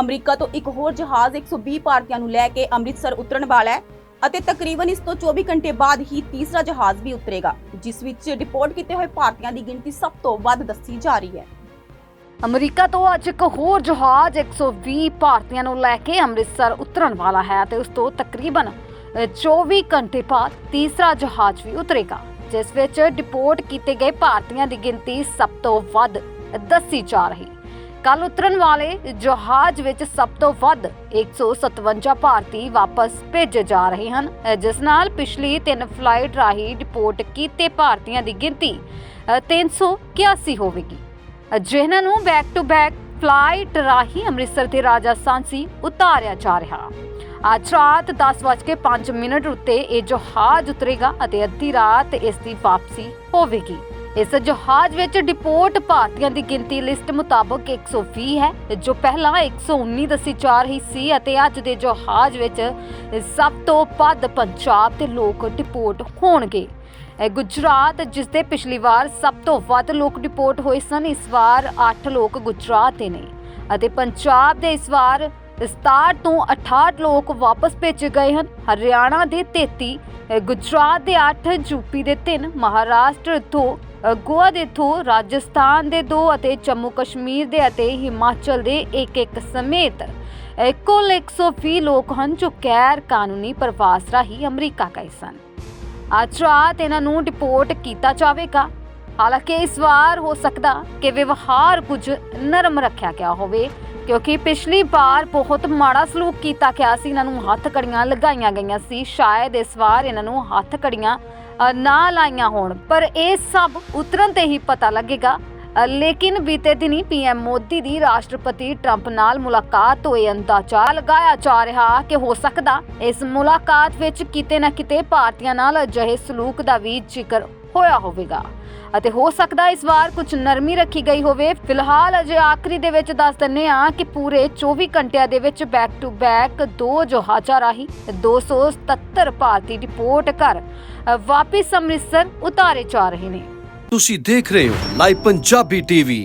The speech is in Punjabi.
ਅਮਰੀਕਾ ਤੋਂ ਇੱਕ ਹੋਰ ਜਹਾਜ਼ 120 ਭਾਰਤੀਆਂ ਨੂੰ ਲੈ ਕੇ ਅੰਮ੍ਰਿਤਸਰ ਉਤਰਨ ਵਾਲਾ ਹੈ ਅਤੇ ਤਕਰੀਬਨ ਇਸ ਤੋਂ 24 ਘੰਟੇ ਬਾਅਦ ਹੀ ਤੀਸਰਾ ਜਹਾਜ਼ ਵੀ ਉਤਰੇਗਾ ਜਿਸ ਵਿੱਚ ਡਿਪੋਰਟ ਕੀਤੇ ਹੋਏ ਭਾਰਤੀਆਂ ਦੀ ਗਿਣਤੀ ਸਭ ਤੋਂ ਵੱਧ ਦੱਸੀ ਜਾ ਰਹੀ ਹੈ। ਅਮਰੀਕਾ ਤੋਂ ਅੱਜ ਇੱਕ ਹੋਰ ਜਹਾਜ਼ 120 ਭਾਰਤੀਆਂ ਨੂੰ ਲੈ ਕੇ ਅੰਮ੍ਰਿਤਸਰ ਉਤਰਨ ਵਾਲਾ ਹੈ ਤੇ ਉਸ ਤੋਂ ਤਕਰੀਬਨ ਅ, 24 ਘੰਟੇ ਬਾਅਦ ਤੀਸਰਾ ਜਹਾਜ਼ ਵੀ ਉਤਰੇਗਾ ਜਿਸ ਵਿੱਚ ਡਿਪੋਰਟ ਕੀਤੇ ਗਏ ਭਾਰਤੀਆਂ ਦੀ ਗਿਣਤੀ ਸਭ ਤੋਂ ਵੱਧ ਦੱਸੀ ਜਾ ਰਹੀ। ਕੱਲ ਉਤਰਨ ਵਾਲੇ ਜਹਾਜ਼ ਵਿੱਚ ਸਭ ਤੋਂ ਵੱਧ 157 ਭਾਰਤੀ ਵਾਪਸ ਭੇਜੇ ਜਾ ਰਹੇ ਹਨ ਜਿਸ ਨਾਲ ਪਿਛਲੀ ਤਿੰਨ ਫਲਾਈਟ ਰਾਹੀਂ ਡਿਪੋਰਟ ਕੀਤੇ ਭਾਰਤੀਆਂ ਦੀ ਗਿਣਤੀ ਅ, 381 ਹੋਵੇਗੀ। ਜਿਨ੍ਹਾਂ ਨੂੰ ਬੈਕ ਟੂ ਬੈਕ ਫਲਾਈਟ ਰਾਹੀਂ ਅੰਮ੍ਰਿਤਸਰ ਤੇ ਰਾਜਾ ਸਾਂਸੀ ਉਤਾਰਿਆ ਜਾ ਰਿਹਾ। ਅੱਜ ਰਾਤ 10:05 ਮਿੰਟ ਉੱਤੇ ਇਹ ਜਹਾਜ਼ ਉਤਰੇਗਾ ਅਤੇ ਅੱਧੀ ਰਾਤ ਇਸ ਦੀ ਵਾਪਸੀ ਹੋਵੇਗੀ। ਇਸ ਜਹਾਜ਼ ਵਿੱਚ ਡਿਪੋਰਟ ਭਾਰਤੀਆਂ ਦੀ ਗਿਣਤੀ ਲਿਸਟ ਮੁਤਾਬਕ 120 ਹੈ, ਜੋ ਪਹਿਲਾਂ 119 ਦੱਸੀ ਜਾ ਰਹੀ ਸੀ ਅਤੇ ਅੱਜ ਦੇ ਜਹਾਜ਼ ਵਿੱਚ ਸਭ ਤੋਂ ਵੱਧ ਪੰਜਾਬ ਦੇ ਲੋਕ ਡਿਪੋਰਟ ਹੋਣਗੇ। ਗੁਜਰਾਤ, ਜਿਸ ਦੇ ਪਿਛਲੀ ਵਾਰ ਸਭ ਤੋਂ ਵੱਧ ਲੋਕ ਡਿਪੋਰਟ ਹੋਏ ਸਨ, ਇਸ ਵਾਰ 8 ਲੋਕ ਗੁਜਰਾਤ ਦੇ ਨੇ ਅਤੇ ਪੰਜਾਬ ਦੇ ਇਸ ਵਾਰ 67 ਤੋਂ 68 ਲੋਕ ਵਾਪਸ ਭੇਜੇ ਗਏ ਹਨ। ਹਰਿਆਣਾ ਦੇ 33 ਗੁਜਰਾਤ ਦੇ 8 ਯੂਪੀ ਦੇ 3 ਮਹਾਰਾਸ਼ਟਰ ਤੋਂ ਗੋਆ ਦੇ ਦੋ ਰਾਜਸਥਾਨ ਦੇ 2 ਅਤੇ ਜੰਮੂ ਕਸ਼ਮੀਰ ਦੇ ਅਤੇ ਹਿਮਾਚਲ ਦੇ 1-1 ਸਮੇਤ ਕੁੱਲ 120 ਲੋਕ ਹਨ ਜੋ ਗੈਰ ਕਾਨੂੰਨੀ ਪ੍ਰਵਾਸ ਰਾਹੀਂ ਅਮਰੀਕਾ ਗਏ ਸਨ। ਅੱਜ ਰਾਤ ਇਹਨਾਂ ਨੂੰ ਡਿਪੋਰਟ ਕੀਤਾ ਜਾਵੇਗਾ। ਹਾਲਾਂਕਿ ਇਸ ਵਾਰ ਹੋ ਸਕਦਾ ਕਿ ਵਿਵਹਾਰ ਕੁਝ ਨਰਮ ਰੱਖਿਆ ਗਿਆ ਹੋਵੇ, ਕਿਉਂਕਿ ਪਿਛਲੀ ਵਾਰ ਬਹੁਤ ਮਾੜਾ ਸਲੂਕ ਕੀਤਾ ਗਿਆ ਸੀ। ਇਹਨਾਂ ਨੂੰ ਹੱਥ ਕੜੀਆਂ ਲਗਾਈਆਂ ਗਈਆਂ ਸੀ। ਸ਼ਾਇਦ ਇਸ ਵਾਰ ਇਹਨਾਂ ਨੂੰ ਹੱਥ ਕੜੀਆਂ ਨਾ ਲਾਈਆਂ ਹੋਣ, ਪਰ ਇਹ ਸਭ ਉਤਰਨ ਤੇ ਹੀ ਪਤਾ ਲੱਗੇਗਾ। ਲੇਕਿਨ ਬੀਤੇ ਦਿਨੀ ਪੀਐਮ ਮੋਦੀ ਦੀ ਰਾਸ਼ਟਰਪਤੀ ਟਰੰਪ ਨਾਲ ਮੁਲਾਕਾਤ ਹੋਏ ਅੰਦਾਜ਼ਾ ਲਗਾਇਆ ਜਾ ਰਿਹਾ ਕਿ ਹੋ ਸਕਦਾ ਇਸ ਮੁਲਾਕਾਤ ਵਿੱਚ ਕਿਤੇ ਨਾ ਕਿਤੇ ਭਾਰਤੀਆਂ ਨਾਲ ਅਜਿਹੇ ਸਲੂਕ ਦਾ ਵੀ ਜ਼ਿਕਰ ਹੋਇਆ ਹੋਵੇਗਾ। ਅਤੇ ਹੋ ਸਕਦਾ ਇਸ ਵਾਰ ਕੁਝ ਨਰਮੀ ਰੱਖੀ ਗਈ ਹੋਵੇ। ਫਿਲਹਾਲ ਅਜੇ ਆਖਰੀ ਦੇ ਵਿੱਚ ਦੱਸ ਦਿੰਨੇ ਆ ਕਿ ਪੂਰੇ 24 ਘੰਟਿਆਂ ਦੇ ਵਿੱਚ ਬੈਕ ਟੂ ਬੈਕ ਦੋ ਜਹਾਜ਼ਾਂ ਰਾਹੀਂ 277 ਭਾਰਤੀ ਰਿਪੋਰਟ ਕਰ ਅ, ਵਾਪਿਸ ਅੰਮ੍ਰਿਤਸਰ ਉਤਾਰੇ ਜਾ ਰਹੇ ਨੇ। ਤੁਸੀਂ ਦੇਖ ਰਹੇ ਹੋ ਲਾਈਵ ਪੰਜਾਬੀ ਟੀਵੀ।